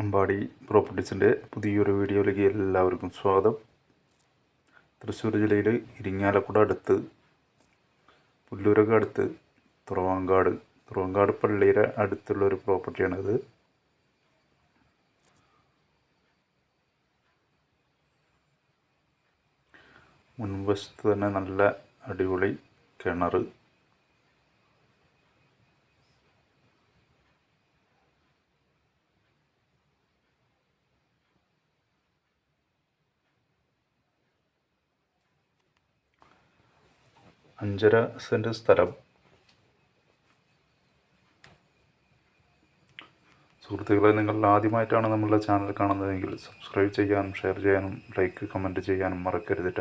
അമ്പാടി പ്രോപ്പർട്ടീസിന്റെ പുതിയൊരു വീഡിയോയിലേക്ക് എല്ലാവർക്കും സ്വാഗതം. തൃശ്ശൂർ ജില്ലയിൽ ഇരിങ്ങാലക്കുട അടുത്ത് പുല്ലൂരൊക്കെ അടുത്ത് തുറവാങ്കാട്. തുറവാങ്കാട് പള്ളിയുടെ അടുത്തുള്ള ഒരു പ്രോപ്പർട്ടിയാണിത്. മുൻവശത്ത് തന്നെ നല്ല അടിപൊളി കിണർ അഞ്ചര സെന്റ് സ്ഥലം. സുഹൃത്തുക്കളെ നിങ്ങൾ ആദ്യമായിട്ടാണ് നമ്മളുടെ ചാനൽ കാണുന്നതെങ്കിൽ സബ്സ്ക്രൈബ് ചെയ്യാനും ഷെയർ ചെയ്യാനും ലൈക്ക് കമന്റ് ചെയ്യാനും മറക്കരുതിട്ട.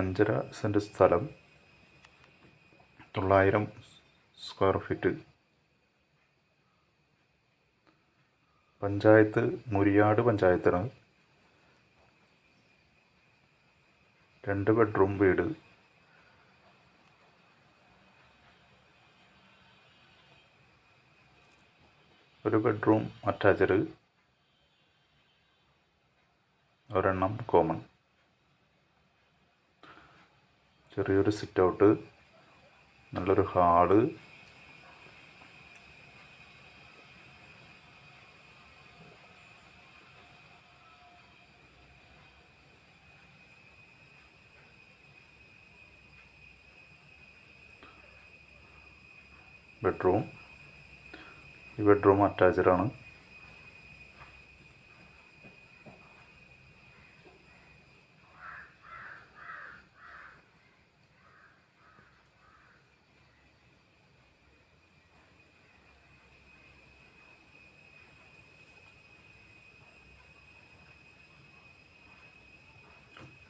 അഞ്ചര സെന്റ് സ്ഥലം. തൊള്ളായിരം സ്ക്വയർ ഫീറ്റ് പഞ്ചായത്ത് മുരിയാട് പഞ്ചായത്താണ്. രണ്ട് ബെഡ്റൂം വീട്. ഒരു ബെഡ്റൂം അറ്റാച്ച്ഡ് ഒരെണ്ണം കോമൺ ചെറിയൊരു സിറ്റ് ഔട്ട് നല്ലൊരു ഹാൾ. ബെഡ്റൂം ഈ ബെഡ്റൂം അറ്റാച്ച്ഡ് ആണ്.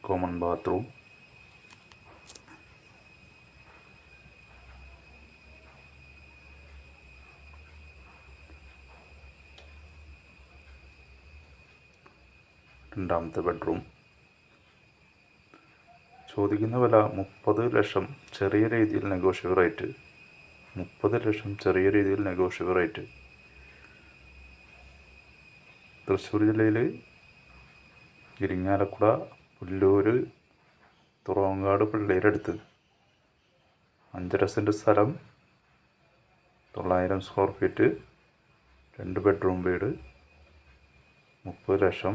കോമൺ ബാത്റൂം രണ്ടാമത്തെ ബെഡ്റൂം. ചോദിക്കുന്ന വില മുപ്പത് ലക്ഷം ചെറിയ രീതിയിൽ നെഗോഷ്യബിൾ റേറ്റ്. മുപ്പത് ലക്ഷം ചെറിയ രീതിയിൽ നെഗോഷ്യബിൾ റേറ്റ്. തൃശ്ശൂർ ജില്ലയിൽ ഇരിങ്ങാലക്കുട പുല്ലൂർ തുറവങ്കാട് പിള്ളേരുടെ അടുത്ത് അഞ്ചര സെന്റ് സ്ഥലം തൊള്ളായിരം സ്ക്വയർ ഫീറ്റ് രണ്ട് ബെഡ്റൂം വീട് മുപ്പത് ലക്ഷം